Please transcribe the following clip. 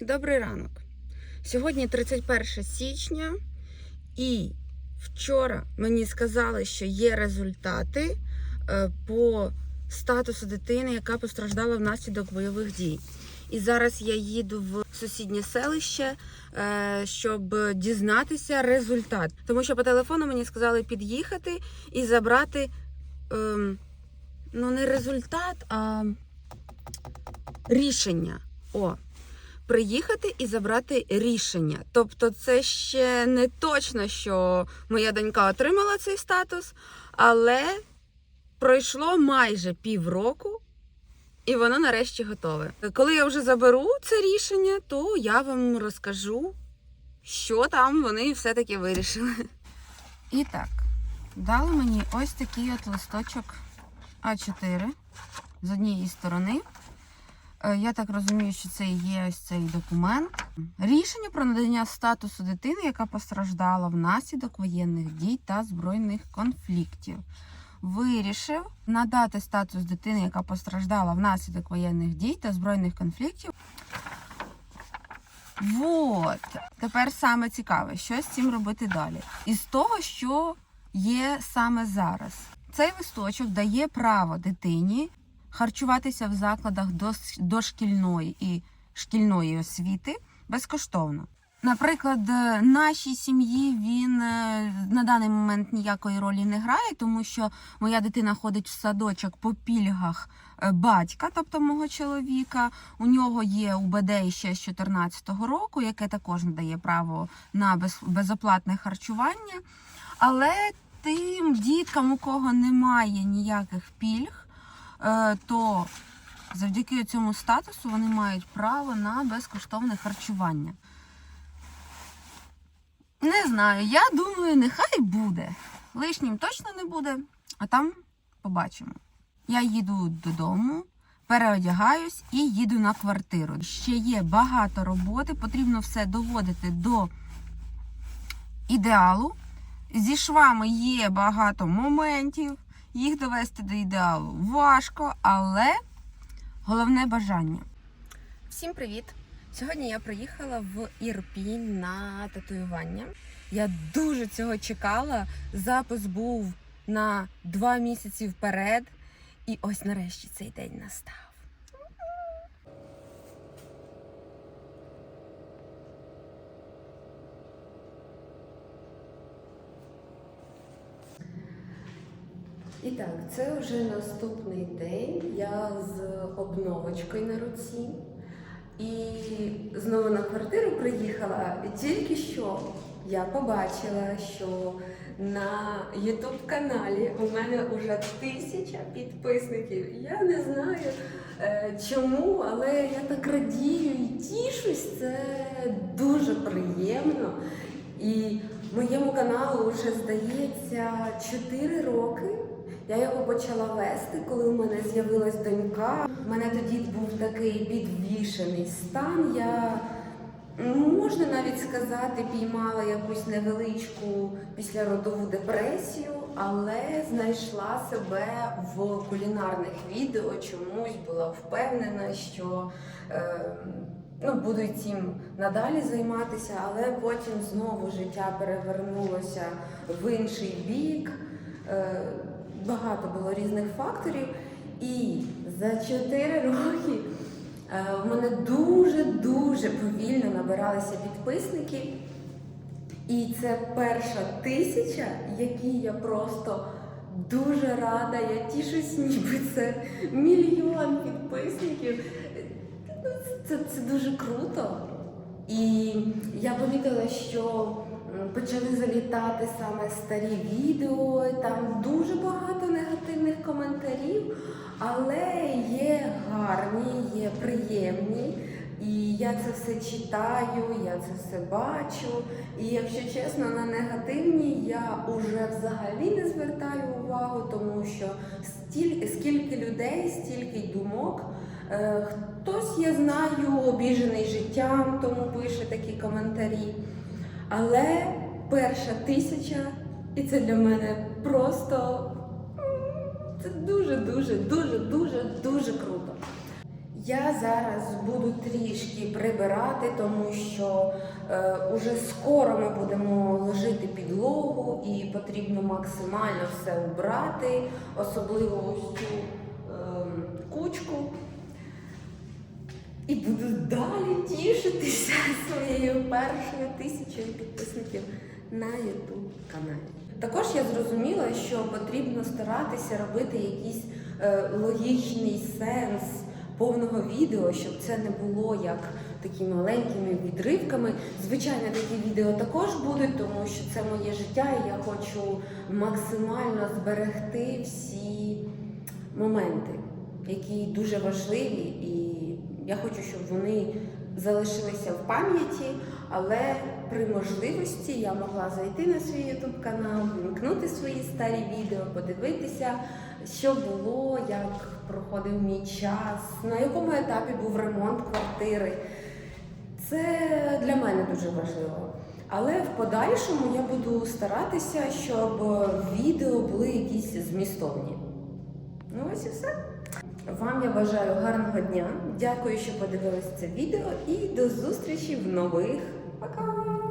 Добрий ранок. Сьогодні 31 січня, і вчора мені сказали, що є результати е, по статусу дитини, яка постраждала внаслідок бойових дій. І зараз я їду в сусіднє селище, е, щоб дізнатися результат. Тому що по телефону мені сказали під'їхати і забрати ем, ну не результат, а рішення. О, приїхати і забрати рішення. Тобто, це ще не точно, що моя донька отримала цей статус, але пройшло майже півроку, і воно нарешті готове. Коли я вже заберу це рішення, то я вам розкажу, що там вони все-таки вирішили. І так, дали мені ось такий от листочок А4 з однієї сторони. Е, Я так розумію, що це є ось цей документ. Рішення про надання статусу дитини, яка постраждала внаслідок воєнних дій та збройних конфліктів. Вирішив надати статус дитини, яка постраждала внаслідок воєнних дій та збройних конфліктів. Вот. Тепер саме цікаве, що з цим робити далі. Із того, що є саме зараз. Цей листочок дає право дитині харчуватися в закладах дошкільної і шкільної освіти безкоштовно. Наприклад, е, нашій сім'ї він е, на даний момент ніякої ролі не грає, тому що моя дитина ходить в садочок по пільгах е, батька, тобто мого чоловіка. У нього є УБД ще з 2014 року, яке також надає право на без- безоплатне харчування. Але тим діткам, у кого немає ніяких пільг, то завдяки цьому статусу вони мають право на безкоштовне харчування. Не знаю, я думаю, нехай буде. Лишнім точно не буде, а там побачимо. Я їду додому, переодягаюсь і їду на квартиру. Ще є багато роботи, потрібно все доводити до ідеалу. Зі швами є багато моментів, їх довести до ідеалу важко, але головне бажання. Всім привіт! Сьогодні я приїхала в Ірпінь на татуювання. Я дуже цього чекала. Запис був на два місяці вперед. І ось нарешті цей день настав. І так, це вже наступний день. Я з обновочкою на руці. І знову на квартиру приїхала. І тільки що я побачила, що на YouTube каналі у мене вже тисяча підписників. Я не знаю е, чому, але я так радію і тішусь. Це дуже приємно. І моєму каналу вже здається 4 роки. Я його почала вести, коли у мене з'явилась донька. У мене тоді був такий підвішений стан. Я можна навіть сказати, піймала якусь невеличку післяродову депресію, але знайшла себе в кулінарних відео. Чомусь була впевнена, що е, ну, буду цим надалі займатися, але потім знову життя перевернулося в інший бік. Е, багато було різних факторів. І за 4 роки е, в мене дуже-дуже повільно набиралися підписники. І це перша тисяча, якій я просто дуже рада. Я тішусь, ніби це мільйон підписників. Це, це дуже круто. І я помітила, що почали залітати саме старі відео, там дуже багато негативних коментарів, але є гарні, є приємні. І я це все читаю, я це все бачу. І якщо чесно, на негативні я уже взагалі не звертаю увагу, тому що стільки, скільки людей, стільки й думок. Е, Хтось, я знаю, обіжений життям, тому пише такі коментарі. Але перша тисяча, і це для мене просто це дуже, дуже, дуже, дуже, дуже круто. Я зараз буду трішки прибирати, тому що е, уже скоро ми будемо ложити підлогу і потрібно максимально все убрати, особливо ось цю І буду далі тішитися своєю першою тисячою підписників на YouTube каналі. Також я зрозуміла, що потрібно старатися робити якийсь е, логічний сенс повного відео, щоб це не було як такими маленькими відривками. Звичайно, такі відео також будуть, тому що це моє життя, і я хочу максимально зберегти всі моменти, які дуже важливі, і я хочу, щоб вони залишилися в пам'яті, але при можливості я могла зайти на свій YouTube канал, вімкнути свої старі відео, подивитися, що було, як проходив мій час, на якому етапі був ремонт квартири. Це для мене дуже важливо. Але в подальшому я буду старатися, щоб відео були якісь змістовні. Ну ось і все. Вам я бажаю гарного дня. Дякую, що подивилися це відео і до зустрічі в нових. Пока!